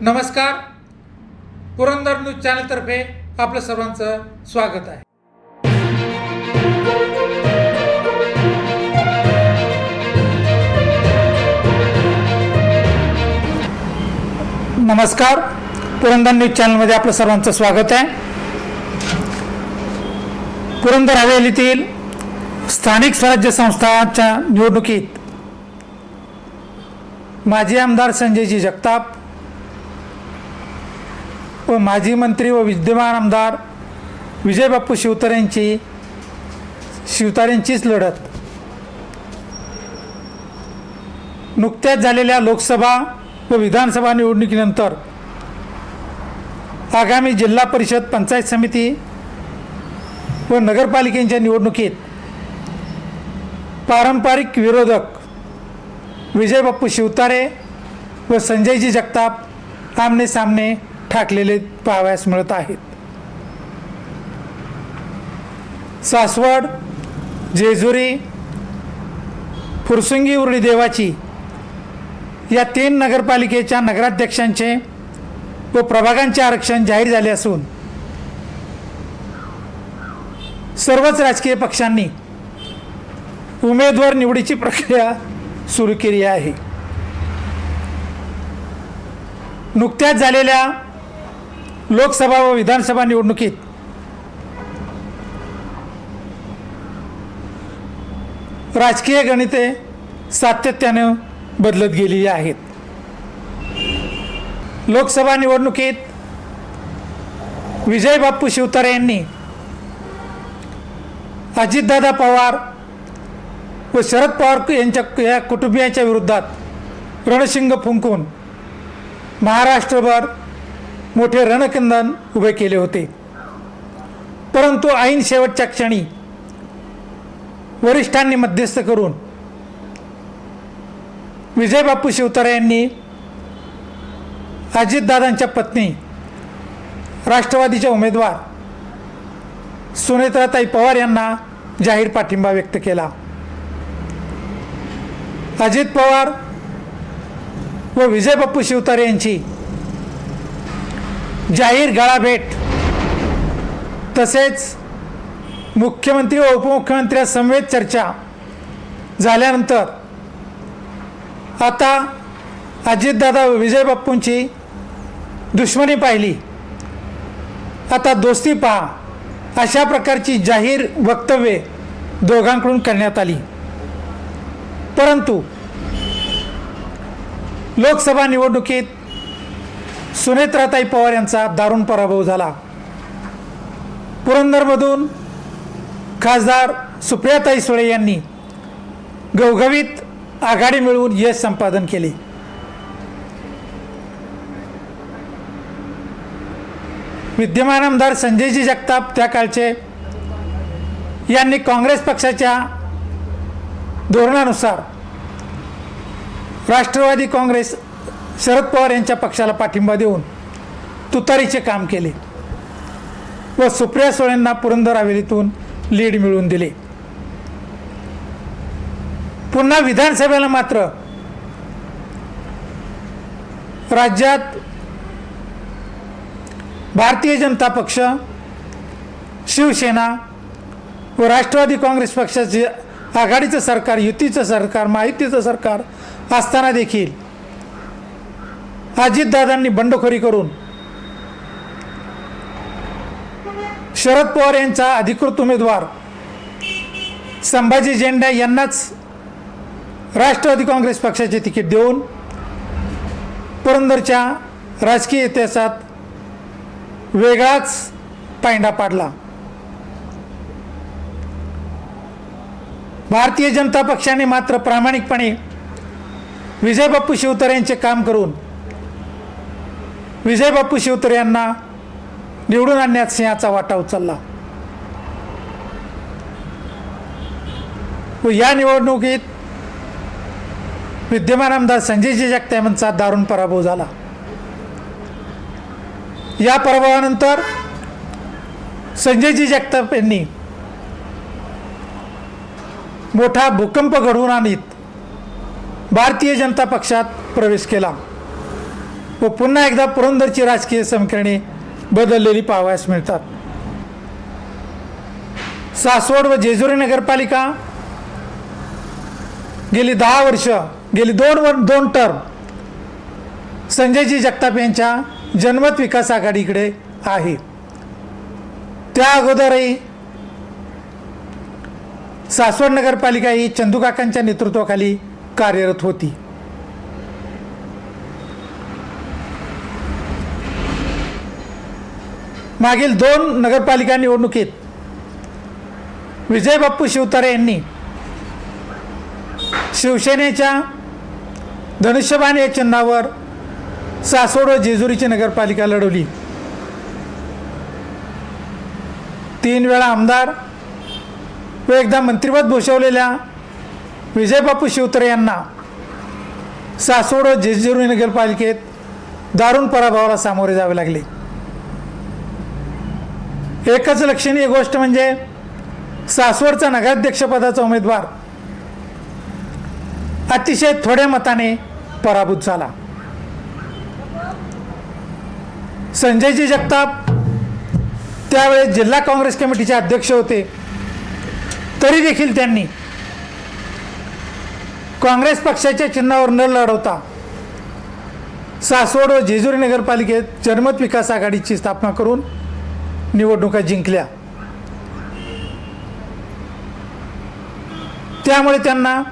नमस्कार. पुरंदर न्यूज चॅनलतर्फे आपलं सर्वांचं स्वागत आहे. नमस्कार. पुरंदर न्यूज चॅनलमध्ये आपलं सर्वांचं स्वागत आहे. पुरंदर हवेलीतील स्थानिक स्वराज्य संस्थांच्या निवडणुकीत माजी आमदार संजयजी जगताप व माजी मंत्री व विद्यमान आमदार विजयबाप्पू शिवतारेंची शिवतारेंचीच लढत. नुकत्याच झालेल्या लोकसभा व विधानसभा निवडणुकीनंतर आगामी जिल्हा परिषद पंचायत समिती व नगरपालिकेच्या निवडणुकीत पारंपरिक विरोधक विजयबाप्पू शिवतारे व संजयजी जगताप आमने सामने ठाकलेले पाहावयास मिळत आहेत. सासवड जेजुरी फुरसुंगी उरळी देवाची या तीन नगरपालिकेच्या नगराध्यक्षांचे व प्रभागांचे आरक्षण जाहीर झाले असून सर्वच राजकीय पक्षांनी उमेदवार निवडीची प्रक्रिया सुरू केली आहे. नुकत्याच झालेल्या लोकसभा व विधानसभा निवडणुकीत. राजकीय गणिते सातत्याने बदलत गेलेली आहेत. लोकसभा निवडणुकीत विजय बाप्पू शिवतारे यांनी अजितदादा पवार व शरद पवार यांच्या या कुटुंबियांच्या विरोधात रणशिंग फुंकून महाराष्ट्रभर मोठे रणकंदन उभे केले होते. परंतु ऐन शेवटच्या क्षणी वरिष्ठांनी मध्यस्थ करून विजयबापू शिवतारे यांनी अजितदादांच्या पत्नी राष्ट्रवादीच्या उमेदवार सुनेत्राताई पवार यांना जाहीर पाठिंबा व्यक्त केला. अजित पवार व विजयबापू शिवतारे यांची जाहीर गळाभेट. तसेच मुख्यमंत्री व उपमुख्यमंत्र्यासमवेत चर्चा झाल्यानंतर आता अजितदादा विजय बाप्पूंची दुश्मनी पाहिली. आता दोस्ती पहा. अशा प्रकारची जाहीर वक्तव्ये दोघांकडून करण्यात आली. परंतु लोकसभा निवडणुकीत सुनेत्राताई पवार यांचा दारुण पराभव झाला. पुरंदरमधून खासदार सुप्रियाताई सुळे यांनी गवगवीत आघाडी मिळवून यश संपादन केले. विद्यमान आमदार संजयजी जगताप त्या काळचे यांनी काँग्रेस पक्षाच्या धोरणानुसार राष्ट्रवादी काँग्रेस शरद पवार यांच्या पक्षाला पाठिंबा देऊन तुतारीचे काम केले व सुप्रिया सुळेंना पुरंदर हवेलीतून लीड मिळवून दिले. पुन्हा विधानसभेला मात्र राज्यात भारतीय जनता पक्ष शिवसेना व राष्ट्रवादी काँग्रेस पक्षाचे आघाडीचं सरकार युतीचं सरकार महायुतीचं सरकार असताना देखील अजितदादांनी बंडखोरी करून शरद पवार यांचा अधिकृत उमेदवार संभाजी झेंडा यांनाच राष्ट्रवादी काँग्रेस पक्षाचे तिकीट देऊन पुरंदरच्या राजकीय इतिहासात वेगळाच पायंडा पाडला. भारतीय जनता पक्षाने मात्र प्रामाणिकपणे विजयबाप्पू शिवतर यांचे काम करून विजयबापू शिवतारे यांना निवडून आणण्यात सिंहाचा वाटा उचलला. व या निवडणुकीत विद्यमान आमदार संजयजी जगताप यांचा दारुण पराभव झाला. या पराभवानंतर संजयजी जगताप यांनी मोठा भूकंप घडवून आणीत भारतीय जनता पक्षात प्रवेश केला. व पुन्हा एकदा पुरंदरची राजकीय समीकरणे बदललेली पाहावयास मिळतात. सासवड व जेजुरी नगरपालिका गेली दहा वर्ष गेली दोन वर दोन टर्म संजयजी जगताप यांच्या जनमत विकास आघाडीकडे आहे. त्या अगोदरही सासवड नगरपालिका ही चंदूकाकांच्या नेतृत्वाखाली कार्यरत होती. मागील दोन नगरपालिका निवडणुकीत विजय बाप्पू शिवतारे यांनी शिवसेनेच्या धनुष्यबाण या चिन्हावर सासवड व जेजुरीची नगरपालिका लढवली. तीन वेळा आमदार व एकदा मंत्रिपद भूषवलेल्या विजयबापू शिवतरे यांना सासवड व जेजुरी नगरपालिकेत दारुण पराभवाला सामोरे जावे लागले. एकच लक्षणीय गोष्ट म्हणजे सासवडचा नगराध्यक्षपदाचा उमेदवार अतिशय थोड्या मताने पराभूत झाला. संजयजी जगताप त्यावेळेस जिल्हा काँग्रेस कमिटीचे अध्यक्ष होते. तरी देखील त्यांनी काँग्रेस पक्षाच्या चिन्हावर न लढवता सासवड व जेजुरी नगरपालिकेत जनमत विकास आघाडीची स्थापना करून निवडणुका जिंकल्या. त्यामुळे त्यांना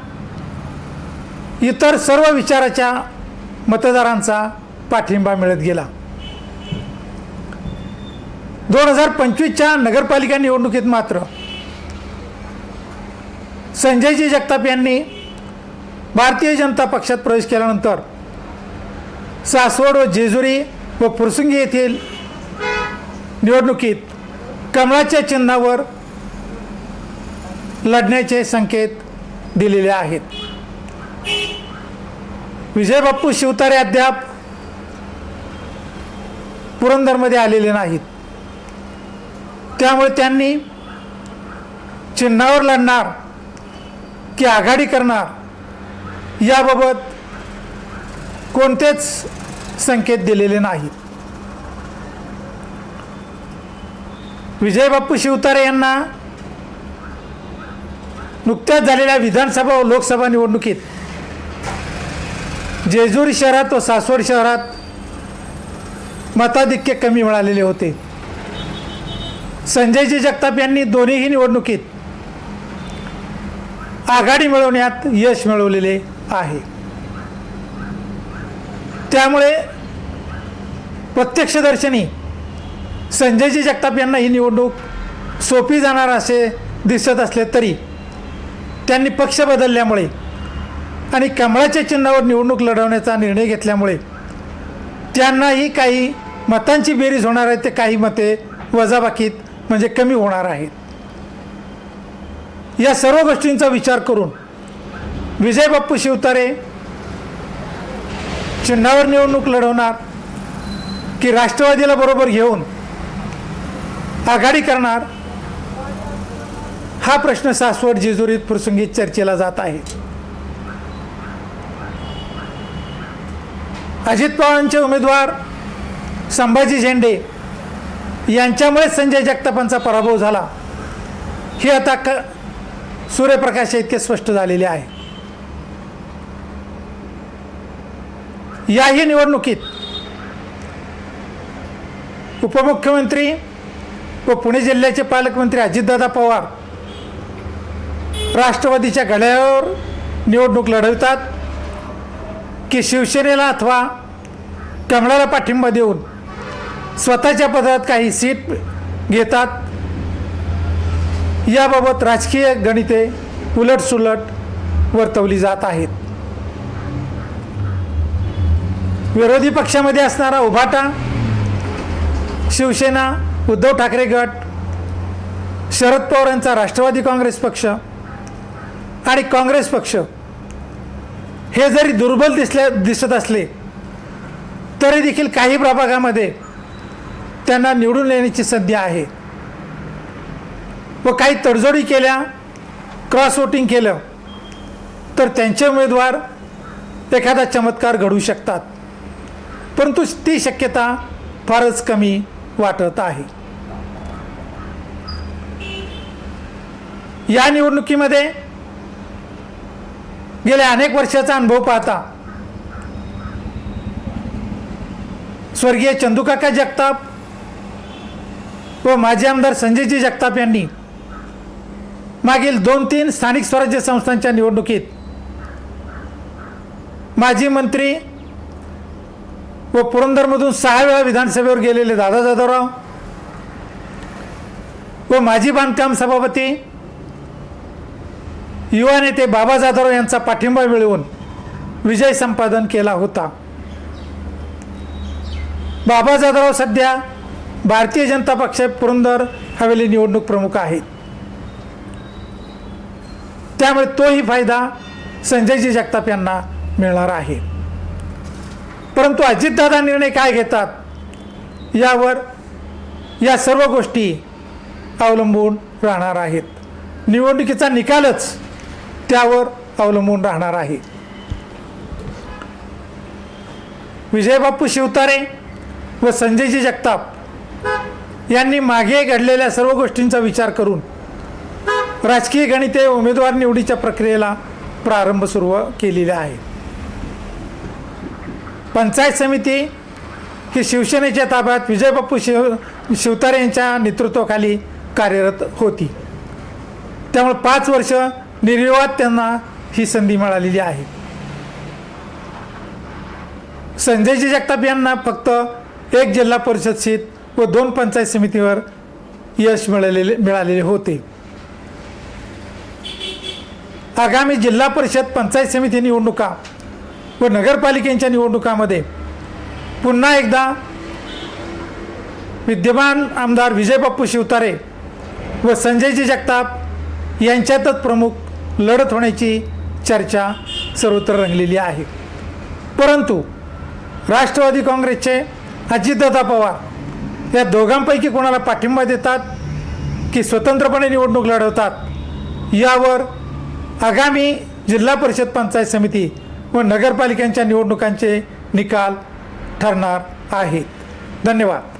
इतर सर्व विचाराच्या मतदारांचा पाठिंबा मिळत गेला. दोन हजार पंचवीसच्या नगरपालिका निवडणुकीत मात्र संजयजी जगताप यांनी भारतीय जनता पक्षात प्रवेश केल्यानंतर सासवड व जेजुरी व फुरसुंगी येथील निवडणुकीत कमळाच्या चिन्हावर लढण्याचे संकेत दिलेले आहेत. विजय बाप्पू शिवतारे अद्याप पुरंदरमध्ये आलेले नाहीत. त्यामुळे त्यांनी चिन्हावर लढणार की आघाडी करणार याबाबत कोणतेच संकेत दिलेले नाहीत. विजय बाप्पू शिवतारे यांना नुकत्याच झालेल्या विधानसभा व लोकसभा निवडणुकीत जेजुरी शहरात व सासवड शहरात मताधिक्य कमी मिळालेले होते. संजयजी जगताप यांनी दोन्हीही निवडणुकीत आघाडी मिळवण्यात यश मिळवलेले आहे. त्यामुळे प्रत्यक्षदर्शनी संजयजी जगताप यांना ही निवडणूक सोपी जाणार असे दिसत असले तरी त्यांनी पक्ष बदलल्यामुळे आणि कमळाच्या चिन्हावर निवडणूक लढवण्याचा निर्णय घेतल्यामुळे त्यांनाही काही मतांची बेरीज होणार आहे ते काही मते वजाबाकीत म्हणजे कमी होणार आहेत. या सर्व गोष्टींचा विचार करून विजय बाप्पू शिवतारे चिन्हावर निवडणूक लढवणार की राष्ट्रवादीला बरोबर घेऊन आघाडी करणार? हा प्रश्न सासवड जेजुरीत प्रसंगी चर्चेला जात आहे. अजित पवारांचे उमेदवार संभाजी झेंडे यांच्यामुळे संजय जगतापांचा पराभव झाला. हे आता क सूर्यप्रकाश इतके स्पष्ट झालेले आहे. याही निवडणुकीत उपमुख्यमंत्री व पुणे जिल्ह्याचे पालकमंत्री अजितदादा पवार राष्ट्रवादीच्या घड्याळावर निवडणूक लढवतात की शिवसेनेला अथवा कमळाला पाठिंबा देऊन स्वतःच्या पदात काही सीट घेतात. याबाबत राजकीय गणिते उलटसुलट वर्तवली जात आहेत. विरोधी पक्षामध्ये असणारा उभाटा शिवसेना उद्धव ठाकरे गट शरद पवार यांचा राष्ट्रवादी काँग्रेस पक्ष आणि काँग्रेस पक्ष हे जरी दुर्बल दिसल्या दिसत असले तरी देखील काही प्रभागामध्ये त्यांना निवडून येण्याची संधी आहे. व काही तडजोडी केल्या क्रॉस वोटिंग केलं तर त्यांचे उमेदवार एखादा चमत्कार घडू शकतात. परंतु ती शक्यता फारच कमी वाटत आहे. या निवडणुकीमध्ये गेल्या अनेक वर्षाचा अनुभव पाहता स्वर्गीय चंदुकाका जगताप व माजी आमदार संजयजी जगताप यांनी मागील दोन तीन स्थानिक स्वराज्य संस्थांच्या निवडणुकीत माजी मंत्री व पुरंदरमधून सहा वेळा विधानसभेवर गेलेले दादा जाधवराव व माजी बांधकाम सभापती युवा नेते बाबा जाधवराव यांचा पाठिंबा मिळवून विजय संपादन केला होता. बाबा जाधवराव सध्या भारतीय जनता पक्ष पुरंदर हवेली निवडणूक प्रमुख आहेत. त्यामुळे तोही फायदा संजयजी जगताप यांना मिळणार आहे. परंतु अजितदादा निर्णय काय घेतात? यावर या सर्व गोष्टी अवलंबून राहणार आहेत. निवडणुकीचा निकालच त्यावर अवलंबून राहणार आहे. विजयबापू शिवतारे व संजयजी जगताप यांनी मागे घडलेल्या सर्व गोष्टींचा विचार करून राजकीय गणिते उमेदवार निवडीच्या प्रक्रियेला प्रारंभ सुरू केलेला आहे. पंचायत समिती ही शिवसेनेच्या ताब्यात विजयबापू शिव शिवतारे यांच्या नेतृत्वाखाली कार्यरत होती. त्यामुळे पाच वर्ष निर्विवाद त्यांना ही संधी मिळालेली आहे. संजयजी जगताप यांना फक्त एक जिल्हा परिषद सीट व दोन पंचायत समितीवर यश मिळालेले मिळालेले होते. आगामी जिल्हा परिषद पंचायत समिती निवडणुका व नगरपालिकेच्या निवडणुकामध्ये पुन्हा एकदा विद्यमान आमदार विजयबाप्पू शिवतारे व संजयजी जगताप यांच्यातच प्रमुख लढत होण्याची चर्चा सर्वत्र रंगलेली आहे. परंतु राष्ट्रवादी काँग्रेसचे अजितदादा पवार या दोघांपैकी कोणाला पाठिंबा देतात की स्वतंत्रपणे निवडणूक लढवतात यावर आगामी जिल्हा परिषद पंचायत समिती व नगरपालिकांच्या निवडणुकांचे निकाल ठरणार आहेत. धन्यवाद.